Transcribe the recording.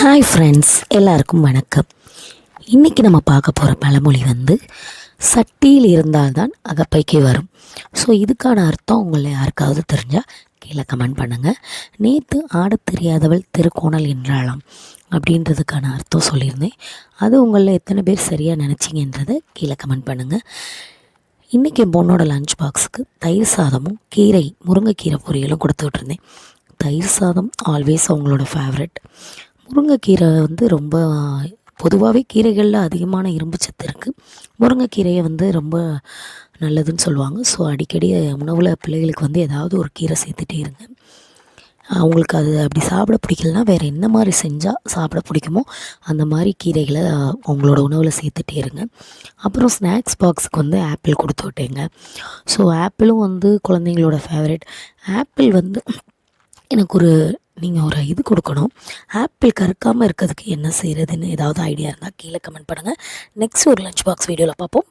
Hi friends எல்லாருக்கும் வணக்கம். இன்றைக்கி நம்ம பார்க்க போகிற பழமொழி வந்து சட்டியில் இருந்தால்தான் அகப்பைக்கு வரும். ஸோ இதுக்கான அர்த்தம் உங்களை யாருக்காவது தெரிஞ்சால் கீழே கமெண்ட் பண்ணுங்கள் நேற்று ஆடத் தெரியாதவள் திருக்கோணல் என்றாளாம் அப்படின்றதுக்கான அர்த்தம் சொல்லியிருந்தேன். அது உங்களில் எத்தனை பேர் சரியாக நினச்சிங்கன்றதை கீழே கமெண்ட் பண்ணுங்கள் இன்றைக்கி என் பொண்ணோட லஞ்ச் பாக்ஸுக்கு தயிர் சாதமும் கீரை முருங்கைக்கீரை பொரியலும் கொடுத்து விட்ருந்தேன் தயிர் சாதம் ஆல்வேஸ் அவங்களோட ஃபேவரட் முருங்கைக்கீரை வந்து ரொம்ப பொதுவாகவே கீரைகளில் அதிகமான இரும்பு சத்து இருக்குது முருங்கைக்கீரையை வந்து ரொம்ப நல்லதுன்னு சொல்லுவாங்க. ஸோ அடிக்கடி உணவில் பிள்ளைகளுக்கு வந்து ஏதாவது ஒரு கீரை சேர்த்துட்டே இருங்க. அவங்களுக்கு அது அப்படி சாப்பிட பிடிக்கலனா வேறு என்ன மாதிரி செஞ்சால் சாப்பிட பிடிக்குமோ அந்த மாதிரி கீரைகளை அவங்களோட உணவில் சேர்த்துட்டே இருங்க. அப்புறம் ஸ்நாக்ஸ் பாக்ஸுக்கு வந்து ஆப்பிள் கொடுத்து விட்டேங்க. ஸோ ஆப்பிளும் வந்து குழந்தைங்களோட ஃபேவரட் ஆப்பிள் வந்து எனக்கு ஒரு நீங்கள் ஒரு இது கொடுக்கணும். ஆப்பிள் கறக்காமல் இருக்கிறதுக்கு என்ன செய்கிறதுன்னு ஏதாவது ஐடியா இருந்தால் கீழே கமெண்ட் பண்ணுங்கள் நெக்ஸ்ட் ஒரு லஞ்ச் பாக்ஸ் வீடியோவில் பார்ப்போம்.